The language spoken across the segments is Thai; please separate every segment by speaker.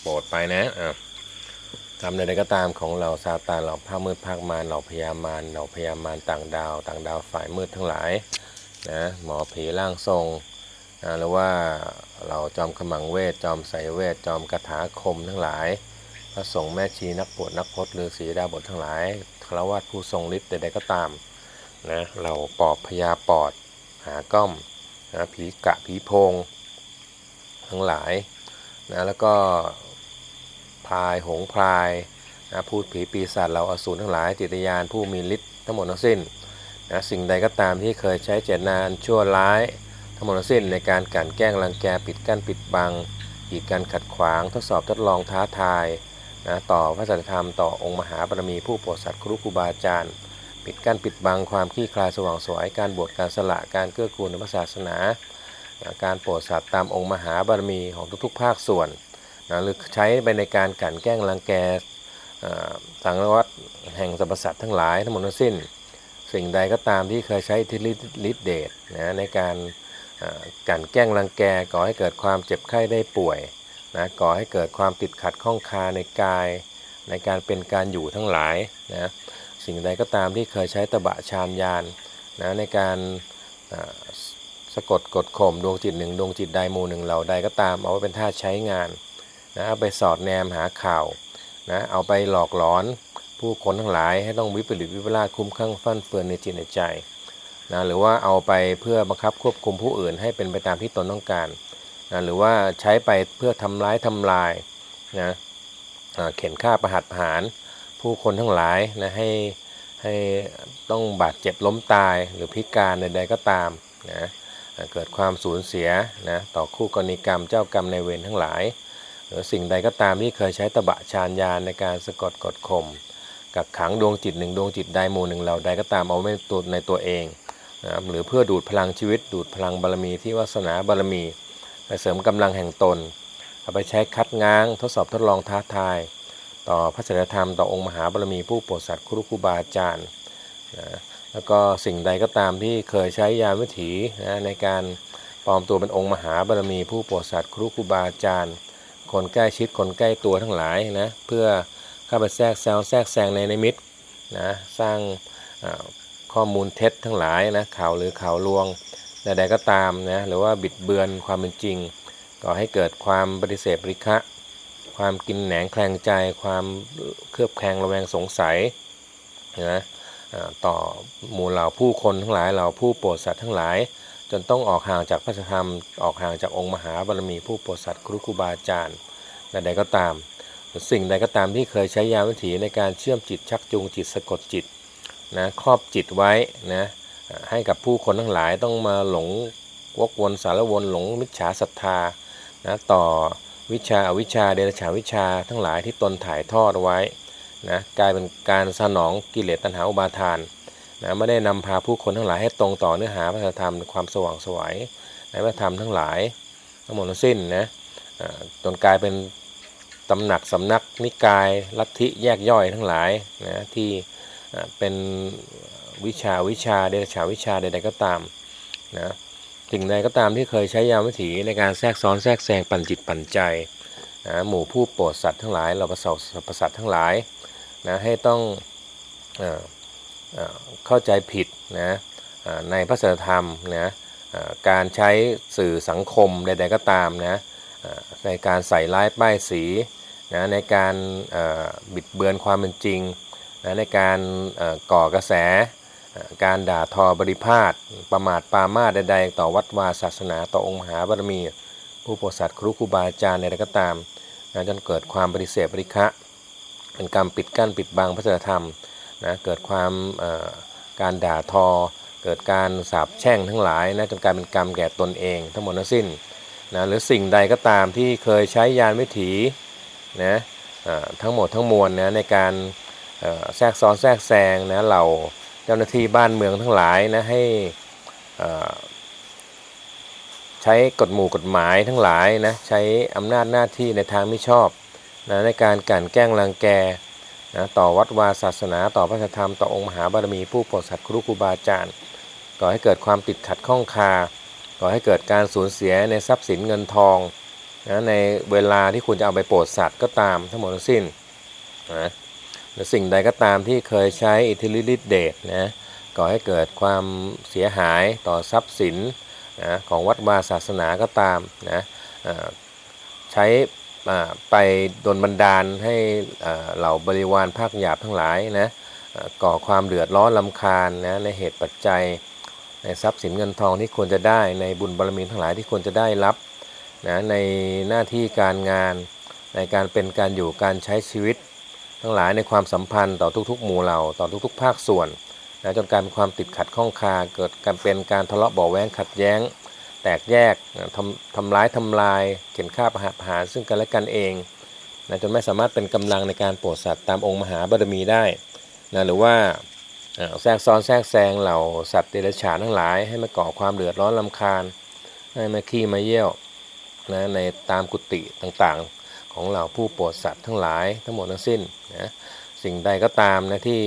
Speaker 1: โปรดไปนะอ่าทำใดๆก็ตามของเราซาตานเราภาคมืดภาคมารเราพยามารเราพยามารต่างดาว ต่างดาวฝ่ายมืดทั้งหลายนะหมอผีร่างทรงนะหรือว่าเราจอมขมังเวทจอมไสเวทจอมกระถาคมทั้งหลายพระสงฆ์แม่ชีนักปวดนักพจน์ฤาษีดาบททั้งหลายคารวะผู้ทรงฤทธิ์ใดๆก็ตามนะเราปอบพญาปอดหาก้อมนะผีกะผีโพงทั้งหลาย นะแล้วก็พรายหงพรายนะพูดผีปีศาจเราอสูรทั้งหลายจิตยานผู้มีฤทธิ์ทั้งหมดทั้งสิ้นนะสิ่งใดก็ตามที่เคยใช้เจตนานชั่วร้ายทั้งหมดทั้งสิ้นในการกันแกล้งรังแกปิดกั้นปิดบังกีดกันขัดขวางทดสอบทดลองท้าทายนะต่อพระสัจธรรมต่อองค์มหาบารมีผู้โปรดสัตว์ครูครูบาอาจารย์ ปิดกั้นปิดบังความขี้คลายสว่างสวยการบวชการสละการเกื้อกูลในศาสนา การโปรดสัตว์ตามองค์มหาบารมีของทุกๆ ภาคส่วนนะหรือใช้ไปในการกันแกล้งรังแก่สังวัตแห่งสรรพสัตว์ทั้งหลายทั้งหมดทั้งสิ้น สิ่งใดก็ตามที่เคยใช้อิทธิฤทธิเดชนะในการกันแกล้งรังแกก่อให้เกิดความเจ็บไข้ได้ป่วยนะก่อให้เกิดความติดขัดข้องคาในกาย ในการเป็นการอยู่ทั้งหลายนะสิ่งใดก็ตามที่เคยใช้ตบะชานยานนะในการ สะกดกดข่มดวงจิตหนึ่งดวงจิตใดหมู่หนึ่งเหล่าใดก็ตาม เอาไว้เป็นท่าใช้งานนะเอาไปสอดแนมหาข่าวนะเอาไปหลอกหลอนผู้คนทั้งหลายให้ต้องวิปริตวิปลาสคุ้มข้างฟั่นเฟือนในจิตในใจนะหรือว่าเอาไปเพื่อบังคับควบคุมผู้อื่นให้เป็นไปตามที่ตนต้องการนะหรือว่าใช้ไปเพื่อทำร้ายทำลายนะเข็นฆ่าประหัตประหาร ผู้คนทั้งหลายนะให้ให้ต้องบาดเจ็บล้มตายหรือพิการใดๆก็ตามนะ เกิดความสูญเสียนะต่อคู่กรณีกรรมเจ้ากรรมในเวรทั้งหลาย หรือสิ่งใดก็ตามที่เคยใช้ตบะชานยานในการสะกดกดข่มกักขังดวงจิตหนึ่งดวงจิตใดหมู่หนึ่งเหล่าใดก็ตามเอาไว้ในตัวในตัวเองนะครับหรือเพื่อดูดพลังชีวิต ดูดพลังบารมีที่วาสนาบารมี ไปเสริมกำลังแห่งตนเอาไปใช้คัดง้างทดสอบทดลองท้าทาย ต่อพระศีลธรรมต่อองค์มหาบารมีผู้โปรดสัตว์ครูครูบาอาจารย์นะ แล้วก็สิ่งใดก็ตามที่เคยใช้ยานวิถีนะในการปลอมตัวเป็นองค์มหาบารมีผู้โปรดสัตว์ครูครูบาอาจารย์ คนใกล้ชิดคนใกล้ตัวทั้งหลายนะเพื่อเข้าไปแทรกแซวแทรกแซงในนิมิตนะสร้างข้อมูลเท็จทั้งหลายนะข่าวหรือข่าวลวงใดๆก็ตามนะหรือว่าบิดเบือนความเป็นจริงก่อให้เกิดความปฏิเสธปริคะ ความกินแหนงแคลงใจ ความเครือบแคลงระแวงสงสัยนะ ต่อหมู่เหล่าผู้คนทั้งหลายเหล่าผู้โปรดสัตว์ทั้งหลาย จนต้องออกห่างจากพระธรรม ออกห่างจากองค์มหาบารมีผู้โปรดสัตว์ครูครูบาอาจารย์ใดๆก็ตาม สิ่งใดก็ตามที่เคยใช้ยาวิถีในการเชื่อมจิตชักจูงจิตสะกดจิตนะครอบจิตไว้นะให้กับผู้คนทั้งหลายต้องมาหลงวกวนสารวนหลงมิจฉาศรัทธานะต่อวิชาอวิชาเดรัจฉาวิชาทั้งหลายที่ตนถ่ายทอดไว้ นะกลายเป็นการสนองกิเลสตัณหาอุปาทานนะไม่ได้นำพาผู้คนทั้งหลายให้ตรงต่อเนื้อหาพระธรรมความสว่างสวยในพระธรรมทั้งหลายทั้งหมดทั้งสิ้นนะจนกลายเป็นตำหนักสำนักนิกายลัทธิแยกย่อยทั้งหลายนะที่เป็นวิชาวิชาเดรัจฉาวิชาใดๆก็ตามนะสิ่งใดก็ตามที่เคยใช้ยามวิถีในการแทรกซ้อนแทรกแซงปั่นจิตปั่นใจนะหมู่ผู้โปรดสัตว์ทั้งหลายเราประสบสรรพสัตว์ทั้งหลาย นะให้ต้องเออเออเข้าใจผิดนะในพระสัจธรรมนะการใช้สื่อสังคมใดๆก็ตามนะในการใส่ร้ายป้ายสีนะในการบิดเบือนความเป็นจริงนะในการก่อกระแส การด่าทอบริพาทประมาทปามาใดๆ ต่อวัดวาศาสนาต่อองค์มหาบารมี ผู้โปรดสัตว์ครูครูบาอาจารย์ใดๆก็ตามนะจนเกิดความปฏิเสธปริฆะ เป็นการมปิดกั้นปิดบังพระธรรมนะเกิดความการด่าทอ เกิดการสาปแช่งทั้งหลายนะจนกลายเป็นกรรมแก่ตนเอง ทั้งหมดทั้งสิ้นนะหรือสิ่งใดก็ตามที่เคยใช้ยานวิถีนะทั้งหมดทั้งมวลนะในการแทรกซ้อนแทรกแซงนะเราเจ้าหน้าที่บ้านเมืองทั้งหลายนะให้ใช้กฎหมู่กฎหมายทั้งหลายนะใช้อำนาจหน้าที่ในทางไม่ชอบ นะในการกลั่นแกล้งรังแกนะต่อวัดวาศาสนา ต่อพระธรรม ต่อองค์มหาบารมีผู้โปรดสัตว์ครูครูบาอาจารย์ก่อให้เกิดความติดขัดข้องคาก่อให้เกิดการสูญเสียในทรัพย์สินเงินทองนะในเวลาที่คุณจะเอาไปโปรดสัตว์ก็ตามทั้งหมดทั้งสิ้นนะหรือสิ่งใดก็ตามที่เคยใช้อิทธิฤทธิเดชนะก่อให้เกิดความเสียหายต่อทรัพย์สินนะของวัดวาศาสนาก็ตามนะใช้ ไปดลบันดาลให้เหล่าบริวารภาคหยาบทั้งหลายนะก่อความเดือดร้อนลำคาญนะในเหตุปัจจัยในทรัพย์สินเงินทองที่ควรจะได้ในบุญบารมีทั้งหลายที่ควรจะได้รับนะในหน้าที่การงานในการเป็นการอยู่การใช้ชีวิต ทั้งหลายในความสัมพันธ์ต่อทุกๆ หมู่เหล่าต่อทุกๆ ภาคส่วนนะจนการเป็นความติดขัดข้องคาเกิดการเป็นการทะเลาะเบาะแว้งขัดแย้ง แตกแยกทำทำร้ายทำลาย เข็นฆ่าประหารประหารซึ่งกันและกันเองนะจนไม่สามารถเป็นกำลังในการโปรดสัตว์ตามองค์มหาบารมีได้นะหรือว่าแทรกซ้อนแทรกแซงเหล่าสัตว์เดรัจฉานทั้งหลายให้มาก่อความเดือดร้อนลำคาญ ให้มาขี้มาเยี่ยวนะในตามกุฏิต่างๆ ของเหล่าผู้โปรดสัตว์ทั้งหลายทั้งหมดทั้งสิ้นนะสิ่งใดก็ตามนะที่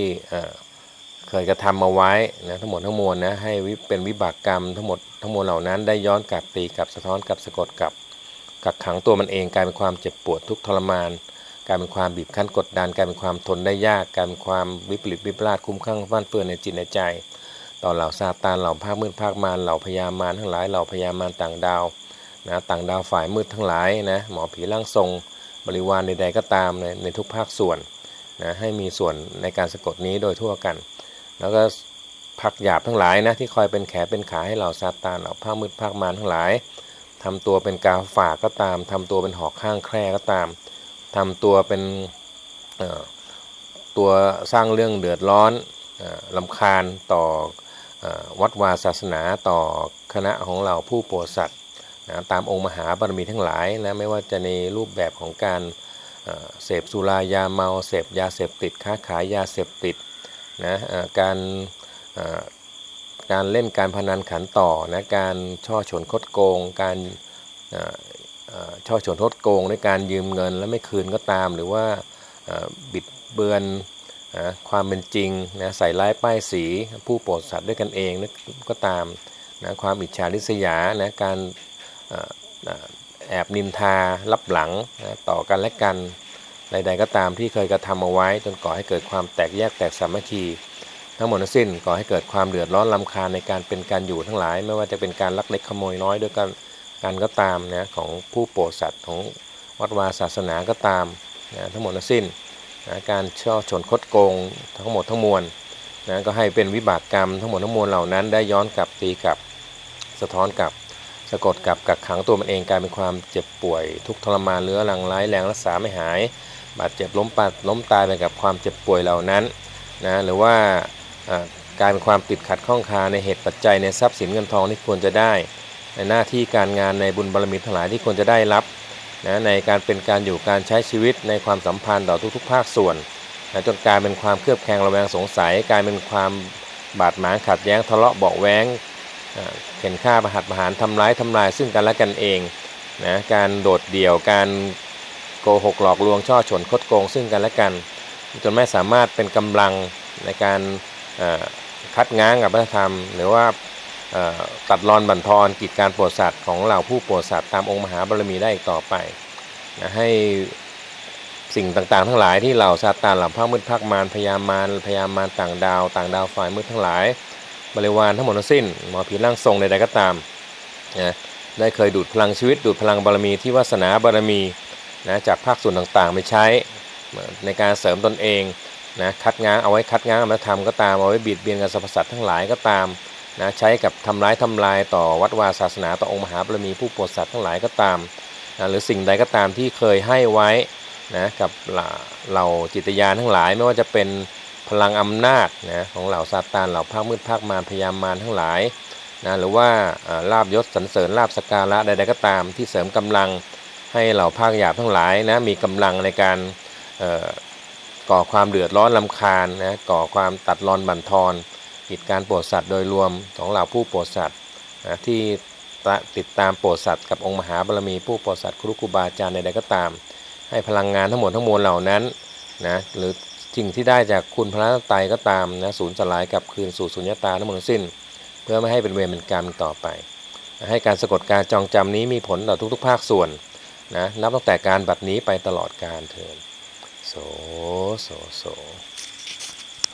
Speaker 1: เคยกระทำมาไว้นะทั้งหมดทั้งมวลนะให้วิเป็นวิบากกรรมทั้งหมดทั้งมวลเหล่านั้นได้ย้อนกลับตีกลับสะท้อนกลับสะกดกลับกักขังตัวมันเองกลายเป็นความเจ็บปวดทุกทรมานกลายเป็นความบีบคั้นกดดันกลายเป็นความทนได้ยากกลายเป็นความวิปริตวิปลาสคุ้มข้างฟั่นเฟือนในจิตในใจ ต่อเหล่าซาตานเหล่าภาคมืดภาคมารเหล่าพญามารทั้งหลายเหล่าพญามารต่างดาวนะต่างดาวฝ่ายมืดทั้งหลายนะหมอผีร่างทรง บริวารใดๆก็ตามในในทุกภาคส่วนนะให้มีส่วนในการสะกดนี้โดยทั่วกัน แล้วก็พักหยาบทั้งหลายนะที่คอยเป็นแขนเป็นขาให้เหล่าซาตานเหล่าภาคมืดภาคมารทั้งหลายทำตัวเป็นกาฝากก็ตามทำตัวเป็นหอกข้างแคร่ก็ตามทำตัวเป็นตัวสร้างเรื่องเดือดร้อนลำคาญต่ออวัดวาศาสนาต่อคณะของเราผู้โปรดสัตว์นะตามองค์มหาบารมีทั้งหลายนะไม่ว่าจะในรูปแบบของการเสพสุรายาเมาเสพยาเสพติดค้าขายยาเสพติด นะการการเล่นการพนันขันต่อนะการช่อฉนคดโกง การเอ่อช่อฉนทดโกงในการยืมเงินแล้วไม่คืนก็ตาม หรือว่าบิดเบือนความเป็นจริงนะใส่ร้ายป้ายสีผู้โปรดสัตว์ด้วยกันเองนะก็ตามนะความอิจฉาริษยานะการอแอบนินทารับหลังนะต่อกันและกัน ใดๆก็ตามที่เคยกระทำเอาไว้ จนก่อให้เกิดความแตกแยกแตกสามัคคี ทั้งหมดทั้งสิ้นก่อให้เกิดความเดือดร้อนลำคาญในการเป็นการอยู่ทั้งหลาย ไม่ว่าจะเป็นการลักเล็กขโมยน้อยด้วยกันการก็ตามนะของผู้โปรดสัตว์ของวัดวาศาสนาก็ตามนะทั้งหมดทั้งสิ้นนะการช่อฉนคดโกงทั้งหมดทั้งมวลนะก็ให้เป็นวิบากกรรมทั้งหมดทั้งมวลเหล่านั้นได้ย้อนกลับตีกลับสะท้อนกลับสะกดกลับกักขังตัวมันเองกลายเป็นความเจ็บป่วย ทุกทรมานเรื้อรังร้ายแรงรักษาไม่หาย บาดเจ็บล้มปัดล้มตายไปกับความเจ็บป่วยเหล่านั้นนะหรือว่ากายเป็นความติดขัดข้องคาในเหตุปัจจัยในทรัพย์สินเงินทองที่ควรจะได้ ในหน้าที่การงานในบุญบารมีทั้งหลายที่ควรจะได้รับนะในการเป็นการอยู่การใช้ชีวิตในความสัมพันธ์ต่อทุกๆ ภาคส่วนนะจนกลายเป็นความเครือบแคลงระแวงสงสัยกลายเป็นความบาดหมางขัดแย้งทะเลาะเบาแวงเข็นฆ่าประหัตประหารทำร้ายทำลายซึ่งกันและกันเองนะการโดดเดี่ยวการ โกหกหลอกลวงช่อฉนคดโกงซึ่งกันและกัน จนไม่สามารถเป็นกำลังในการคัดง้างกับพระธรรม หรือว่าตัดรอนบั่นทอนกิจการโปรดสัตว์ของเหล่าผู้โปรดสัตว์ตามองค์มหาบารมีได้อีกต่อไปนะให้สิ่งต่างๆ ทั้งหลายที่เหล่าซาตานเหล่าพระมืดภาคมารพยามารพยามารต่างดาว ต่างดาวฝ่ายมืดทั้งหลายบริวารทั้งหมดทั้งสิ้นหมอผีร่างทรงใดๆก็ตามนะได้เคยดูดพลังชีวิตดูดพลังบารมีที่วาสนาบารมี นะจากภาคส่วนต่างๆไปใช้ในการเสริมตนเองนะคัดง้างเอาไว้คัดง้างอมธรรมก็ตามเอาไว้บีดเบียนกับสรรพสัตว์ทั้งหลายก็ตามนะใช้กับทำร้ายทำลายต่อวัดวาศาสนาต่อองค์มหาบารมีผู้โปรดสัตว์ทั้งหลายก็ตามนะหรือสิ่งใดก็ตามที่เคยให้ไว้นะกับเหล่าจิตยานทั้งหลาย ไม่ว่าจะเป็นพลังอำนาจนะของเหล่าซาตานเหล่าภาคมืดภาคมารพยามารทั้งหลายนะหรือว่าลาบยศสรรเสริญลาบสกการะใดๆก็ตามที่เสริมกำลัง ให้เหล่าภาคหยาบทั้งหลายนะมีกำลังในการก่อความเดือดร้อนลำคาญนะก่อความตัดรอนบั่นทอนกิจการโปรดสัตว์โดยรวมของเหล่าผู้โปรดสัตว์นะที่ติดตามโปรดสัตว์กับองค์มหาบารมีผู้โปรดสัตว์ครูครูบาอาจารย์ใดๆก็ตาม ให้พลังงานทั้งหมดทั้งมวลเหล่านั้นนะหรือสิ่งที่ได้จากคุณพระตนตรัยก็ตามนะสูญสลายกับคืนสู่สุญญตาทั้งหมดทั้งสิ้น เพื่อไม่ให้เป็นเวรเป็นกรรมต่อไป ให้การสะกดการจองจำนี้มีผลต่อทุกๆ ภาคส่วน นะนับตั้งแต่การบัดนี้ไปตลอดการเทินโสโสโสโส